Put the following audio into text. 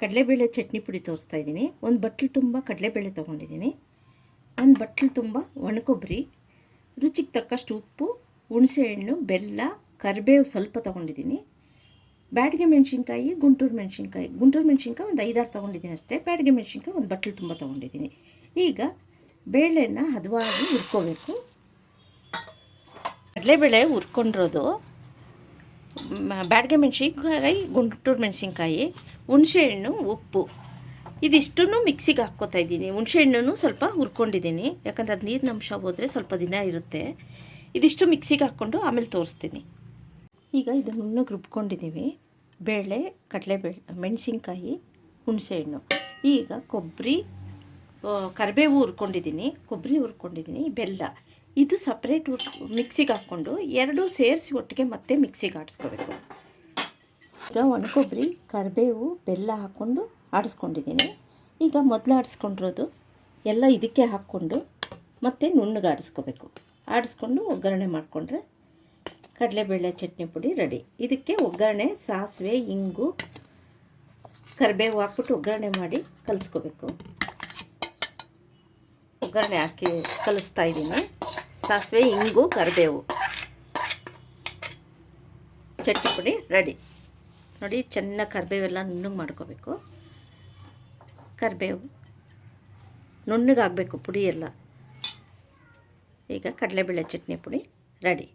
ಕಡಲೆಬೇಳೆ ಚಟ್ನಿ ಪುಡಿ ತೋರಿಸ್ತಾ ಇದ್ದೀನಿ. ಒಂದು ಬಟ್ಲು ತುಂಬ ಕಡಲೆಬೇಳೆ ತೊಗೊಂಡಿದ್ದೀನಿ. ಒಂದು ಬಟ್ಲು ತುಂಬ ಒಣಕೊಬ್ಬರಿ, ರುಚಿಗೆ ತಕ್ಕಷ್ಟು ಉಪ್ಪು ಹುಣಸೆಹಣ್ಣು ಬೆಲ್ಲ, ಕರಿಬೇವು ಸ್ವಲ್ಪ ತೊಗೊಂಡಿದ್ದೀನಿ. ಬ್ಯಾಡಿಗೆ ಮೆಣಸಿನ್ಕಾಯಿ, ಗುಂಟೂರು ಮೆಣಸಿನ್ಕಾಯಿ. ಗುಂಟೂರು ಮೆಣಸಿನ್ಕಾಯಿ ಒಂದು ಐದಾರು ತೊಗೊಂಡಿದ್ದೀನಿ ಅಷ್ಟೇ. ಬ್ಯಾಡಿಗೆ ಮೆಣಸಿನ್ಕಾಯಿ ಒಂದು ಬಟ್ಲು ತುಂಬ ತೊಗೊಂಡಿದ್ದೀನಿ. ಈಗ ಬೇಳೆನ ಹದವಾಗಿ ಹುರ್ಕೋಬೇಕು. ಕಡಲೆಬೇಳೆ ಹುರ್ಕೊಂಡಿರೋದು ಬ್ಯಾಡಗೆ ಮೆಣಸಿನ್ಕಾಯಿ, ಗುಂಟೂರು ಮೆಣಸಿನ್ಕಾಯಿ, ಹುಣಸೆಹಣ್ಣು, ಉಪ್ಪು. ಇದಿಷ್ಟನ್ನು ಮಿಕ್ಸಿಗೆ ಹಾಕ್ಕೋತಾ ಇದ್ದೀನಿ. ಹುಣಸೆಹಣ್ಣು ಸ್ವಲ್ಪ ಹುರ್ಕೊಂಡಿದ್ದೀನಿ. ಯಾಕಂದರೆ ಅದು ನೀರಿನ ಅಂಶ ಹೋದರೆ ಸ್ವಲ್ಪ ದಿನ ಇರುತ್ತೆ. ಇದಿಷ್ಟು ಮಿಕ್ಸಿಗೆ ಹಾಕ್ಕೊಂಡು ಆಮೇಲೆ ತೋರಿಸ್ತೀನಿ. ಈಗ ಇದನ್ನು ರುಬ್ಕೊಂಡಿದ್ದೀವಿ ಬೇಳೆ, ಕಡಲೆಬೇಳೆ, ಮೆಣಸಿನ್ಕಾಯಿ, ಹುಣಸೆಹಣ್ಣು. ಈಗ ಕೊಬ್ಬರಿ ಕರಿಬೇವು ಹುರ್ಕೊಂಡಿದ್ದೀನಿ ಕೊಬ್ಬರಿ ಹುರ್ಕೊಂಡಿದ್ದೀನಿ ಬೆಲ್ಲ. ಇದು ಸಪ್ರೇಟ್ ಮಿಕ್ಸಿಗೆ ಹಾಕ್ಕೊಂಡು ಎರಡೂ ಸೇರಿಸಿ ಒಟ್ಟಿಗೆ ಮತ್ತೆ ಮಿಕ್ಸಿಗೆ ಆಡಿಸ್ಕೋಬೇಕು. ಈಗ ಒಣಕೊಬ್ಬರಿ ಕರಿಬೇವು, ಬೆಲ್ಲ ಹಾಕ್ಕೊಂಡು ಆಡಿಸ್ಕೊಂಡಿದ್ದೀನಿ. ಈಗ ಮೊದಲು ಆಡಿಸ್ಕೊಂಡಿರೋದು ಎಲ್ಲ ಇದಕ್ಕೆ ಹಾಕ್ಕೊಂಡು ಮತ್ತೆ ನುಣ್ಣಗೆ ಆಡಿಸ್ಕೋಬೇಕು. ಆಡಿಸ್ಕೊಂಡು ಒಗ್ಗರಣೆ ಮಾಡಿಕೊಂಡ್ರೆ ಕಡಲೆಬೇಳೆ ಚಟ್ನಿ ಪುಡಿ ರೆಡಿ. ಇದಕ್ಕೆ ಒಗ್ಗರಣೆ, ಸಾಸಿವೆ, ಇಂಗು, ಕರಿಬೇವು ಹಾಕ್ಬಿಟ್ಟು ಒಗ್ಗರಣೆ ಮಾಡಿ ಕಲಿಸ್ಕೋಬೇಕು. ಒಗ್ಗರಣೆ ಹಾಕಿ ಕಲಿಸ್ತಾ ಇದ್ದೀನಿ. ಸಾಸಿವೆ ಇಂಗು ಕರಿಬೇವು. ಚಟ್ನಿ ಪುಡಿ ರೆಡಿ ನೋಡಿ, ಚೆನ್ನಾಗಿ ಕರಿಬೇವೆಲ್ಲ ನುಣ್ಣಗೆ ಮಾಡ್ಕೋಬೇಕು. ಕರಿಬೇವು ನುಣ್ಣಗಾಗಬೇಕು ಪುಡಿ ಎಲ್ಲ. ಈಗ ಕಡಲೆಬೇಳೆ ಚಟ್ನಿ ಪುಡಿ ರೆಡಿ